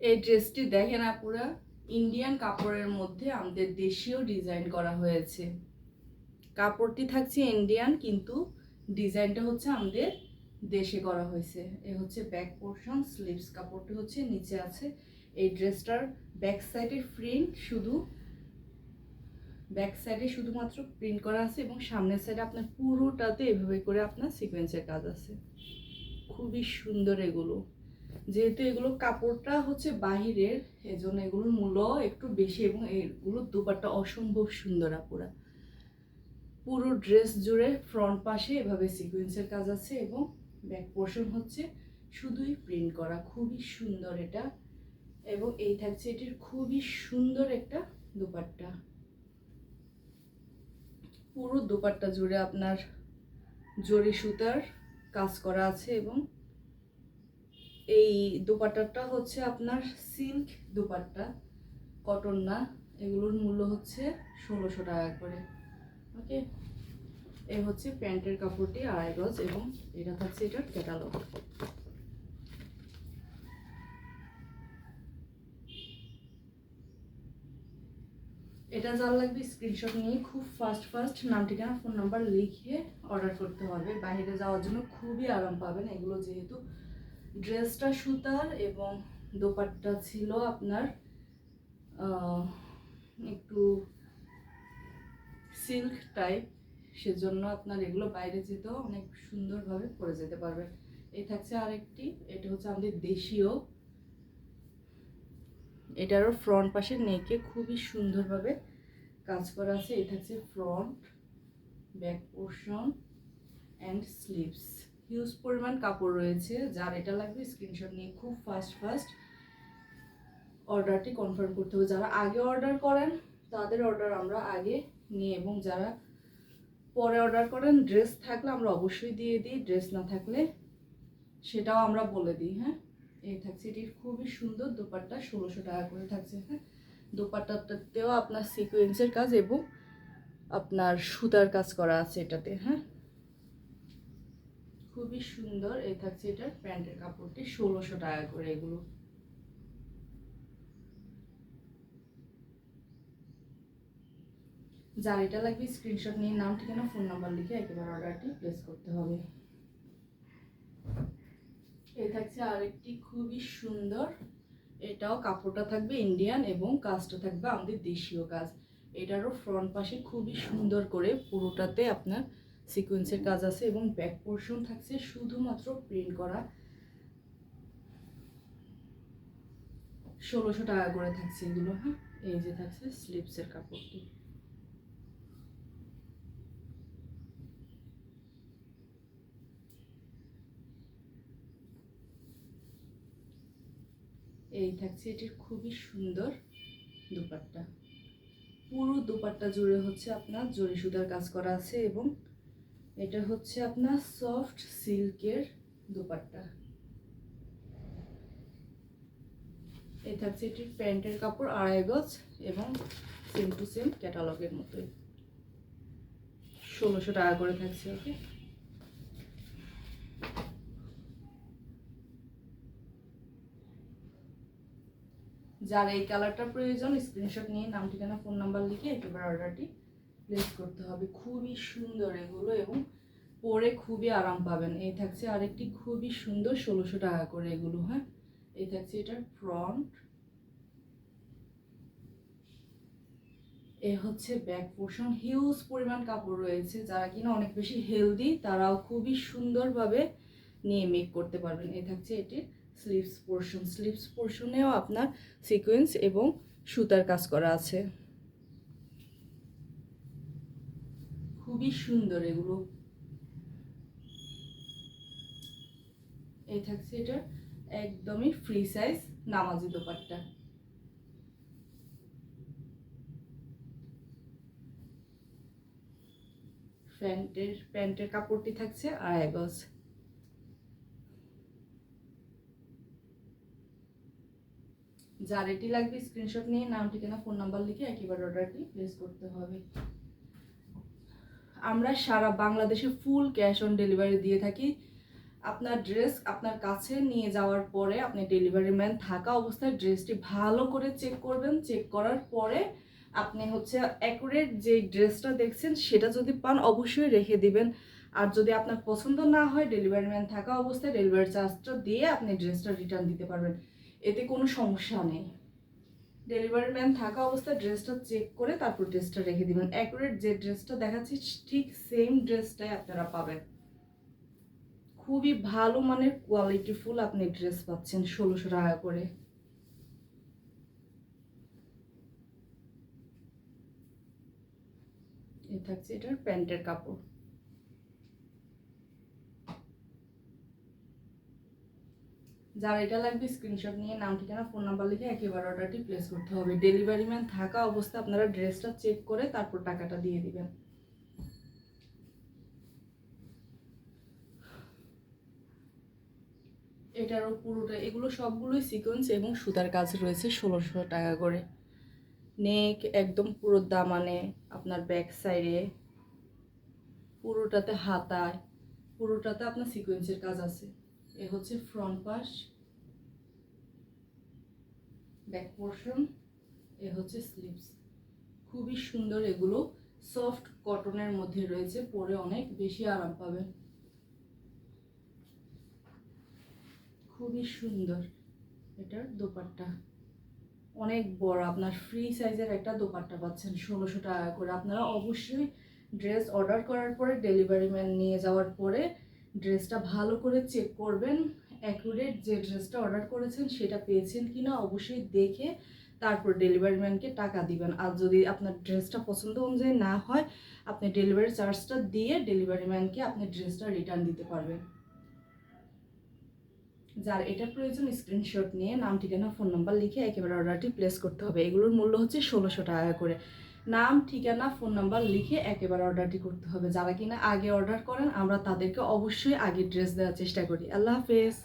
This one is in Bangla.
এই ড্রেসটি দেখেন আপুরা ইন্ডিয়ান কাপড়ের মধ্যে আমাদের দেশীয় ডিজাইন করা হয়েছে। কাপড়টি থাকছে ইন্ডিয়ান কিন্তু ডিজাইনটা হচ্ছে আমাদের দেশে করা হয়েছে। এ হচ্ছে ব্যাক পোর্শন স্লিভস কাপড়টি হচ্ছে, নিচে আছে। এই ড্রেসটার ব্যাক সাইডে প্রিন্ট শুধু ব্যাক সাইডে শুধুমাত্র প্রিন্ট করা আছে এবং সামনের সাইডে আপনার পুরোটাতে এভাবে করে আপনার সিকোয়েন্সের কাজ আছে। খুবই সুন্দর এগুলো। যেহেতু এগুলো কাপড়টা হচ্ছে বাহিরের, এজন্য এগুলোর মূল্য একটু বেশি এবং এগুলোর দুপাট্টা অসম্ভব সুন্দর আপুরা। পুরো ড্রেস জুড়ে ফ্রন্ট পাশে এভাবে সিকোয়েন্সের কাজ আছে এবং ব্যাক পোর্শন হচ্ছে শুধুই প্রিন্ট করা, খুবই সুন্দর এটা এবং এই থাকছে এটির খুবই সুন্দর একটা দুপাট্টা। পুরো দুপাট্টা জুড়ে আপনার জরি সুতার কাজ করা আছে এবং এই দুপাট্টাটা হচ্ছে আপনার সিল্ক দুপাট্টা, কটন না, এগুলোর মূল্য হচ্ছে ষোলোশো টাকা করে। ওকে? এই হচ্ছে প্যান্টের কাপড়টি, আড়াই গজ, এবং এটা থাকছে এটার ক্যাটালগ। এটা যার লাগবে স্ক্রিনশট নিয়ে খুব ফাস্ট ফাস্ট নাম ঠিকানা ফোন নাম্বার লিখে অর্ডার করতে হবে। বাইরে যাওয়ার জন্য খুবই আরাম পাবেন। এগুলো যেহেতু ড্রেসটা সুতার এবং দোপাট্টা ছিল আপনার একটু সিল্ক টাইপ সেজন্য আপনার এগুলো বাইরে যেতেও অনেক সুন্দরভাবে পরে যেতে পারবেন এই থাকছে আরেকটি, এটা হচ্ছে আমাদের দেশীয়। এটারও ফ্রন্ট পাশে নেকে খুবই সুন্দরভাবে কাজ করা আছে। এই থাকছে front back portion and sleeves huge পরিমাণ কাপড় রয়েছে, যার এটা লাগবে স্ক্রিনশট নিয়ে খুব ফাস্ট ফাস্ট অর্ডারটি কনফার্ম করতে হবে। যারা আগে অর্ডার করেন, তাদের অর্ডার আমরা আগে নিই এবং যারা পরে অর্ডার করেন ড্রেস থাকলে আমরা অবশ্যই দিয়ে দিই ড্রেস না থাকলে সেটাও আমরা বলে দিই হ্যাঁ? এই থাকছে এটির খুবই সুন্দর দোপাট্টা, ষোলোশো টাকা করে থাকছে হ্যাঁ? দোপাট্টাতেও আপনার সিকোয়েন্সের কাজ এবং আপনার সুতার কাজ করা আছে এটাতে হ্যাঁ? খুবই সুন্দর। এই থাকছে এটার প্যান্টের কাপড়টি, ষোলোশো টাকা করে এগুলো। যার এটা লাগবে স্ক্রিনশট নিয়ে নাম ঠিকানা ফোন নাম্বার লিখে একেবারে অর্ডারটি প্লেস করতে হবে। এই থাকছে আরেকটি খুবই সুন্দর। এটাও কাপড়টা থাকবে ইন্ডিয়ান এবং কাজটা থাকবে আমাদের দেশীয় কাজ। এটারও ফ্রন্ট পাশে খুবই সুন্দর করে পুরোটাতে আপনার সিকোয়েন্সের কাজ আছে এবং ব্যাক পোর্শন থাকছে শুধুমাত্র প্রিন্ট করা। ষোলোশো টাকা করে থাকছে এগুলো হ্যাঁ? এই যে থাকছে স্লিপসের কাপড়টি এই থাকছে এটির খুবই সুন্দর দুপাট্টা। পুরো দুপাট্টা জুড়ে হচ্ছে আপনার জরি সুতার কাজ করা আছে এবং এটা হচ্ছে আপনার সফট সিল্কের দুপাট্টা। এই থাকছে এটির প্যান্টের কাপড়, আড়াই গজ এবং সেম টু সেম ক্যাটালগের মতোই। ষোলোশো টাকা করে থাকছে, ওকে? যার এই কালারটার প্রয়োজন স্ক্রিনশট নিয়ে নাম, ঠিকানা ফোন নাম্বার লিখে একেবারে অর্ডারটি প্লেস করতে হবে। খুবই সুন্দর এগুলো এবং পরে খুবই আরাম পাবেন। এই থাকছে আরেকটি খুবই সুন্দর ষোলোশো টাকা করে এগুলো হ্যাঁ? এই থাকছে এটার ফ্রন্ট এ হচ্ছে ব্যাক পোর্শন হিউজ পরিমাণ কাপড় রয়েছে, যারা কিনা অনেক বেশি হেলদি তারাও খুবই সুন্দরভাবে নিয়ে মেক করতে পারবেন। এই থাকছে এটির স্লিভস পোর্শন স্লিভস পোর্শনেও আপনার সিকোয়েন্স এবং সুতার কাজ করা আছে। খুবই সুন্দর এগুলো। এই থাকছে এটা একদমই ফ্রি সাইজ নামাজি দোপাট্টা। প্যান্টের প্যান্টের কাপড়টি থাকছে আড়াই যার এটি লাগবে স্ক্রিনশট নিয়ে, নাম, ঠিকানা ফোন নাম্বার লিখে একেবারে অর্ডারটি প্লেস করতে হবে। আমরা সারা বাংলাদেশে ফুল ক্যাশ অন ডেলিভারি দিয়ে থাকি। আপনার ড্রেস আপনার কাছে নিয়ে যাওয়ার পরে আপনি ডেলিভারি ম্যান থাকা অবস্থায় ড্রেসটি ভালো করে চেক করবেন। চেক করার পরে আপনি হচ্ছে অ্যাকুরেট যে ড্রেসটা দেখছেন সেটা যদি পান অবশ্যই রেখে দিবেন। আর যদি আপনার পছন্দ না হয় ডেলিভারি ম্যান থাকা অবস্থায় ডেলিভারি চার্জটা দিয়ে আপনি ড্রেসটা রিটার্ন দিতে পারবেন। এতে কোনো সমস্যা নেই। ডেলিভারি ম্যান থাকা অবস্থায় ড্রেসটা চেক করে তারপর ড্রেসটা রেখে দিবেন। অ্যাকুরেট যে ড্রেসটা দেখাচ্ছি, ঠিক সেম ড্রেসটাই আপনারা পাবেন। খুবই ভালো মানের কোয়ালিটিফুল আপনি ড্রেস পাচ্ছেন ষোলোশো টাকা করে। থাকছে এটার প্যান্টের কাপড়। যার এটা লাগবে স্ক্রিনশট নিয়ে নাম, ঠিকানা ফোন নাম্বার লিখে একেবারে অর্ডারটি প্লেস করতে হবে। ডেলিভারি ম্যান থাকা অবস্থায় আপনারা ড্রেসটা চেক করে তারপর টাকাটা দিয়ে দিবেন। এটারও পুরোটা, এগুলো সবগুলোই সিকোয়েন্স এবং সুতার কাজ রয়েছে ষোলোশো টাকা করে। নেক একদম পুরো দামানে, আপনার ব্যাক সাইডে পুরোটাতে হাতায়, পুরোটাতে আপনার সিকোয়েন্সের কাজ আছে। এ হচ্ছে ফ্রন্ট পাশ ব্যাক পোর্শন এ হচ্ছে স্লিভস খুবই সুন্দর এগুলো সফট কটনের মধ্যে রয়েছে, পরে অনেক বেশি আরাম পাবেন। খুবই সুন্দর এটার দোপাট্টা। অনেক বড়, আপনার ফ্রি সাইজের একটা দোপাট্টা পাচ্ছেন, ষোলোশো টাকা করে। আপনারা অবশ্যই ড্রেস অর্ডার করার পরে ডেলিভারি ম্যান নিয়ে যাওয়ার পরে ড্রেসটা ভালো করে চেক করবেন অ্যাকুরেট যে ড্রেসটা অর্ডার করেছেন সেটা পেয়েছেন কিনা অবশ্যই দেখে তারপর ডেলিভারি ম্যানকে টাকা দিবেন। আর যদি আপনার ড্রেসটা পছন্দ অনুযায়ী না হয়, আপনি ডেলিভারি চার্জটা দিয়ে ডেলিভারি ম্যানকে আপনি ড্রেসটা রিটার্ন দিতে পারবেন। যার এটা প্রয়োজন স্ক্রিনশট নিয়ে নাম, ঠিকানা ফোন নাম্বার লিখে একেবারে অর্ডারটি প্লেস করতে হবে। এগুলোর মূল্য হচ্ছে ষোলোশো টাকা করে। নাম, ঠিকানা ফোন নাম্বার লিখে একেবারে অর্ডারটি করতে হবে। যারা কিনা আগে অর্ডার করেন, আমরা তাদেরকে অবশ্যই আগে ড্রেস দেওয়ার চেষ্টা করি। আল্লাহ হাফেজ।